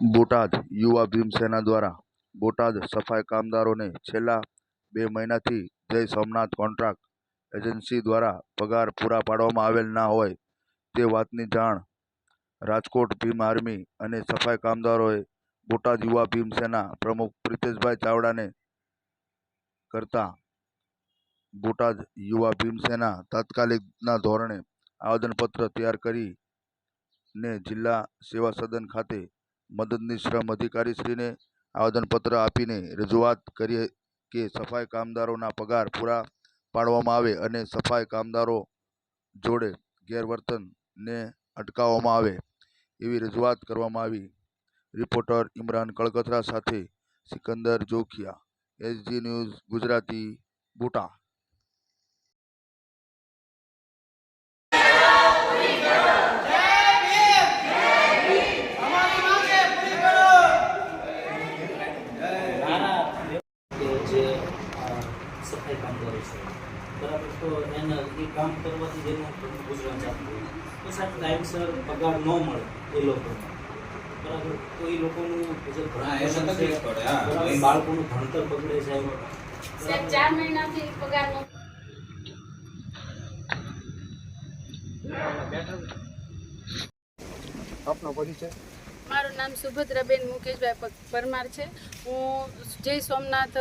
બોટાદ યુવા ભીમસેના દ્વારા બોટાદ સફાઈ કામદારોને છેલ્લા બે મહિનાથી જય સોમનાથ કોન્ટ્રાક્ટ એજન્સી દ્વારા પગાર પૂરા પાડવામાં આવેલ ના હોય તે વાતની જાણ રાજકોટ ભીમ આર્મી અને સફાઈ કામદારોએ બોટાદ યુવા ભીમસેના પ્રમુખ પ્રિતેશભાઈ ચાવડાને કરતા બોટાદ યુવા ભીમસેના તાત્કાલિકના ધોરણે આવેદનપત્ર તૈયાર કરી ને જિલ્લા સેવા સદન ખાતે મદદનીશ શ્રમ અધિકારીશ્રીને આવેદનપત્ર આપીને રજૂઆત કરી કે સફાઈ કામદારોના પગાર પૂરા પાડવામાં આવે અને સફાઈ કામદારો જોડે ગેરવર્તનને અટકાવવામાં આવે એવી રજૂઆત કરવામાં આવી. રિપોર્ટર ઇમરાન કળકતરા સાથે સિકંદર જોખિયા, એસજી ન્યૂઝ, ગુજરાતી બોટાદ કે જે અ, સફાઈ કામદારો છે બરાબર તો એને એ કામ કરવાથી જેનું ગુજરાન ચાલતું હોય તો સાહેબ ટાઈમસર પગાર ન મળે એ લોકો. બરાબર? તો એ લોકોનું જે બાળકોનું ભણતર બગડે છે સાહેબ ચાર મહિનાથી પગાર આપનો પરિચય? મારું નામ સુભદ્રાબેન મુકેશભાઈ પરમાર છે. હું જય સોમનાથ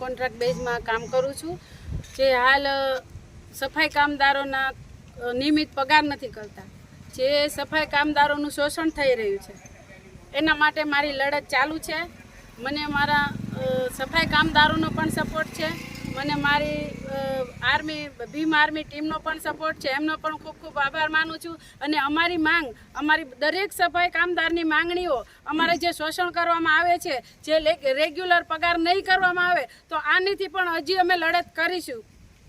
કોન્ટ્રાક્ટ બેઝમાં કામ કરું છું. જે હાલ સફાઈ કામદારોના નિયમિત પગાર નથી કરતા. જે સફાઈ કામદારોનું શોષણ થઈ રહ્યું છે, એના માટે મારી લડત ચાલુ છે. મને મારા સફાઈ કામદારોનો પણ સપોર્ટ છે. મને મારી આર્મી, ભીમ આર્મી ટીમનો પણ સપોર્ટ છે. એમનો પણ ખૂબ ખૂબ આભાર માનું છું. અને અમારી માંગ, અમારી દરેક સફાઈ કામદારની માંગણીઓ અમારે જે શોષણ કરવામાં આવે છે, જે રેગ્યુલર પગાર નહીં કરવામાં આવે, તો આનીથી પણ હજી અમે લડત કરીશું.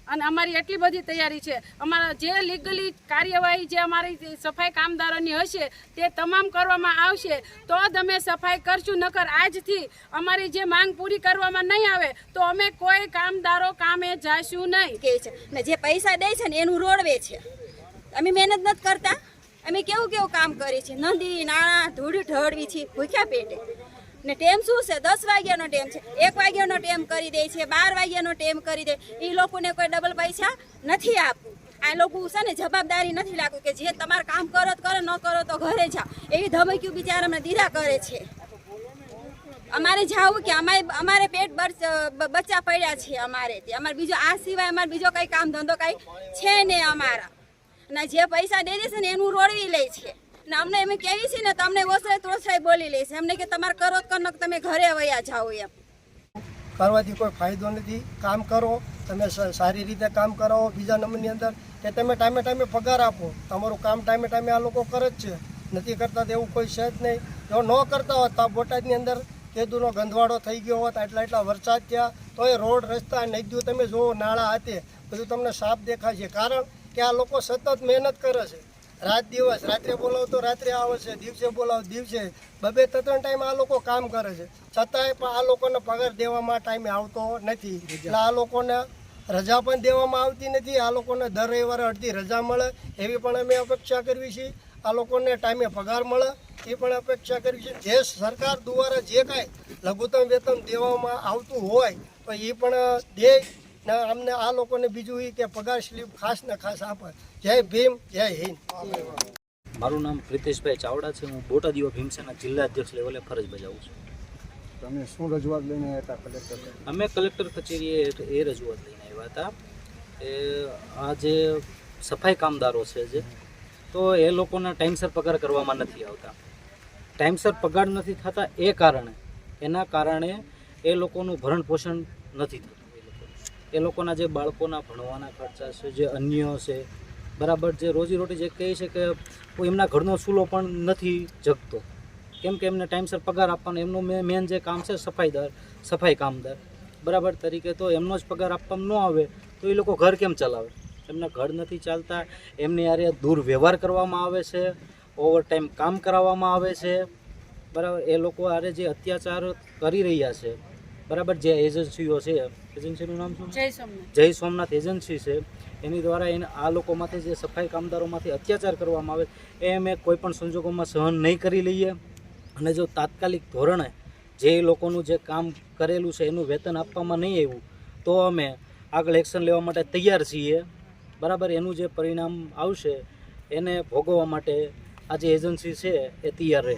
અને અમારી એટલી બધી તૈયારી છે. અમારા જે લીગલી કાર્યવાહી જે અમારી સફાઈ કામદારોની હશે, તે તમામ કરવામાં આવશે. તો જ અમે સફાઈ કરશું, નકર આજથી અમારી જે માંગ પૂરી કરવામાં નહીં આવે, તો અમે કોઈ કામદારો કામે જઈશું નહીં. કે છે, ને જે પૈસા દે છે ને એનું રોડવે છે. અમે મહેનત નથી કરતા. અમે કેવું કેવું કામ કરીએ છીએ. નદી, નાણાં, ધૂળ ઢળવી છીએ ભૂખ્યા પેટે. ને ટેમ શું છે? દસ વાગ્યાનો ટેમ છે. એક વાગ્યાનો ટેમ કરી દે છે, બાર વાગ્યાનો ટેમ કરી દે. એ લોકોને કોઈ ડબલ પૈસા નથી આપવું. આ લોકો છે ને જવાબદારી નથી લાગતું કે જે તમારે કામ કરો તો કરો, ન કરો તો ઘરે જાઓ. એવી ધમકીઓ બિચારા અમને દીધા કરે છે. અમારે જાવું કે અમારે અમારે પેટ બચ્ચા પડ્યા છે અમારે તે અમારે બીજો, આ સિવાય અમારે બીજો કંઈ કામ ધંધો કંઈ છે ને અમારા. અને જે પૈસા દે દેશે ને એનું રોડવી લે છે. ને અમને એમ કહેવી છે ને તમને ઓસરે તોસરાય બોલી લે છે. અમને કે તમારે કરો કરો તમે ઘરે વયા જાઓ એમ. કરવાથી કોઈ ફાયદો નથી. કામ કરો, તમે સારી રીતે કામ કરાવો બીજા નંબરની અંદર કે તમે ટાઈમે ટાઈમે પગાર આપો. તમારું કામ ટાઈમે ટાઈમે આ લોકો કરે જ છે. નથી કરતા એવું કોઈ છે જ નહીં. જો ન કરતા હોત તો બોટાદની અંદર કેદુનો ગંધવાડો થઈ ગયો હોત, આટલા એટલા વરસાદ થયા તો એ રોડ, રસ્તા, નદીઓ તમે જુઓ, નાળા હાથે બધું તમને સાફ દેખાય છે. કારણ કે આ લોકો સતત મહેનત કરે છે. રાત દિવસ રાત્રે બોલાવો તો રાત્રે આવે છે દિવસે બોલાવો દિવસે. બબે ત્રણ ટાઈમ આ લોકો કામ કરે છે. છતાંય પણ આ લોકોને પગાર દેવામાં ટાઈમે આવતો નથી. એટલે આ લોકોને રજા પણ દેવામાં આવતી નથી આ લોકોને દર રવિવારે અડધી રજા મળે. એવી પણ અમે અપેક્ષા કરવી છીએ આ લોકોને ટાઈમે પગાર મળે એ પણ અપેક્ષા કરવી છે. જે સરકાર દ્વારા જે કાંઈ લઘુત્તમ વેતન દેવામાં આવતું હોય તો એ પણ દે. ને અમને આ લોકોને બીજું એ કે પગાર સ્લીપ ખાસ ને ખાસ આપે. જય ભીમ જય હિન્દ. મારું નામ પ્રિતેશભાઈ ચાવડા છે. હું બોટાદ યુવા ભીમસેના જિલ્લા અધ્યક્ષ લેવલે ફરજ બજાવું છું. તમે શું રજૂઆત લઈને આવ્યા હતા કલેક્ટર અમે કલેક્ટર કચેરીએ એ રજૂઆત લઈને આવ્યા હતા એ આ જે સફાઈ કામદારો છે જે તો એ લોકોના ટાઈમસર પગાર કરવામાં નથી આવતા. ટાઈમસર પગાર નથી થતા એ કારણે એના કારણે એ લોકોનું ભરણ પોષણ નથી થતું. એ લોકોના જે બાળકોના ભણવાના ખર્ચા છે જે અન્ય છે બરાબર જે રોજીરોટી જે કહે છે કે એમના ઘરનો ચૂલો પણ નથી જગતો. કેમ કે એમને ટાઈમસર પગાર આપવાનો, એમનું મેન જે કામ છે સફાઈદાર, સફાઈ કામદાર. બરાબર તરીકે તો એમનો જ પગાર આપવામાં ન આવે તો એ લોકો ઘર કેમ ચલાવે? એમના ઘર નથી ચાલતા, એમની યારે દુર્વ્યવહાર કરવામાં આવે છે ઓવર ટાઈમ કામ કરાવવામાં આવે છે. બરાબર, એ લોકો આરે જે અત્યાચાર કરી રહ્યા છે બરાબર જે એજન્સીઓ છે એજન્સીનું નામ શું? જય સોમનાથ. જય સોમનાથ એજન્સી છે. એની દ્વારા એને આ લોકોમાંથી જે સફાઈ કામદારોમાંથી અત્યાચાર કરવામાં આવે એ અમે કોઈ પણ સંજોગોમાં સહન નહીં કરી લઈએ. અને જો તાત્કાલિક ધોરણે જે લોકોનું જે કામ કરેલું છે એનું વેતન આપવામાં નહીં આવ્યું તો અમે આગળ એક્શન લેવા માટે તૈયાર છીએ. બરાબર એનું જે પરિણામ આવશે એને ભોગવવા માટે આ જે એજન્સી છે એ તૈયાર રહે.